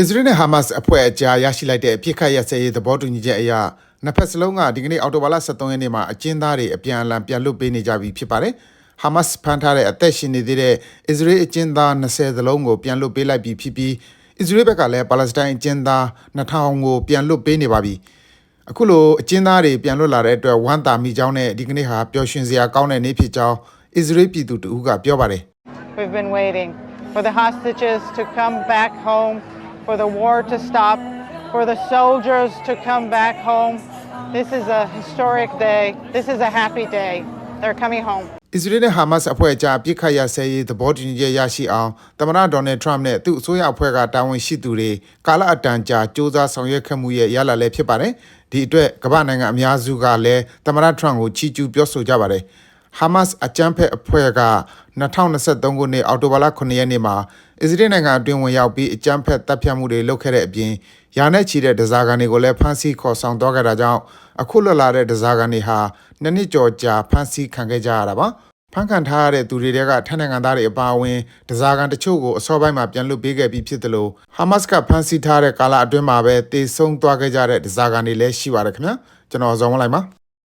အစ္စရေးနဲ့ဟာမတ်စ်အဖွဲ့အကြားရရှိလိုက်တဲ့အပြစ်ခတ်ရစဲရေးသဘောတူညီချက်အရနှစ်ဖက်စလုံးကဒီကနေ့အောက်တိုဘာလ23ရက်နေ့မှာအကျဉ်းသားတွေအပြန်အလှန်ပြန်လွတ်ပေးနေကြပြီဖြစ်ပါတယ်။ဟာမတ်စ်ဖမ်းထားတဲ့အသက်ရှင်နေသေးတဲ့အစ္စရေးအကျဉ်းသား20သလုံးကိုပြန်လွတ်ပေးလိုက်ပြီဖြစ်ပြီးအစ္စရေးဘက်ကလည်းပါလက်စတိုင်းအကျဉ်းသား2000ကိုပြန်လွတ်ပေးနေပါပြီ။အခုလိုအကျဉ်းသားတွေပြန်လွတ်လာတဲ့အတွက်ဝမ်းသာမိကြောင်းနဲ့ဒီကနေ့ဟာပျော်ရွှင်စရာကောင်းတဲ့နေ့ဖြစ်ကြောင်းအစ္စရေးပြည်သူတဦးကပြောပါတယ်။ We've been waiting for the hostages to come back home, for the war to stop, for the soldiers to come back home. This is a historic day. This is a happy day. They're coming home. အစ္စရေးနဲ့ဟာမတ်စ်အဖွဲ့အကြားအပြစ်ခတ်ရစဲရေးသဘောတူညီချက်ရရှိအောင်သမ္မတဒေါ်နယ်ထရမ့်နဲ့သူ့အစိုးရအဖွဲ့ကတာဝန်ရှိသူတွေကာလအတန်ကြာစ조사ဆောင်ရွက်ခဲ့မှုရဲ့ရလဒ်လည်းဖြစ်ပါတယ်။ဒီအတွက်ကမ္ဘာနိုင်ငံအများစုကလည်းသမ္မတထရမ့်ကိုချီးကျူးပြောဆိုကြပါတယ်။ ဟာမတ်စ်အကြမ်းဖက်အဖွဲ့က2023ခုနှစ်အောက်တိုဘာလ9ရက်နေ့မှာအစ္စရေးနိုင်ငံအတွင်းဝင်ရောက်ပြီးအကြမ်းဖက်တပ်ဖြတ်မှုတွေလုပ်ခဲ့တဲ့အပြင်ယာနဲ့ချီတဲ့ဒဇာကန်တွေကိုလည်းဖမ်းဆီးခေါ်ဆောင်သွားခဲ့တာကြောင့်အခုလွတ်လာတဲ့ဒဇာကန်တွေဟာနှစ်နှစ်ကျော်ကြာဖမ်းဆီးခံခဲ့ကြရတာပါဖမ်းခံထားရတဲ့သူတွေတဲကထိုင်းနိုင်ငံသားတွေအပါအဝင်ဒဇာကန်တချို့ကိုအစောပိုင်းမှာပြန်လွတ်ပေးခဲ့ပြီးဖြစ်တယ်လို့ဟာမတ်စ်ကဖမ်းဆီးထားတဲ့ကာလအတွင်းမှာပဲတေဆုံးသွားခဲ့ကြတဲ့ဒဇာကန်တွေလည်းရှိပါတယ်ခင်ဗျာကျွန်တော်ဇော်မလိုက်ပါ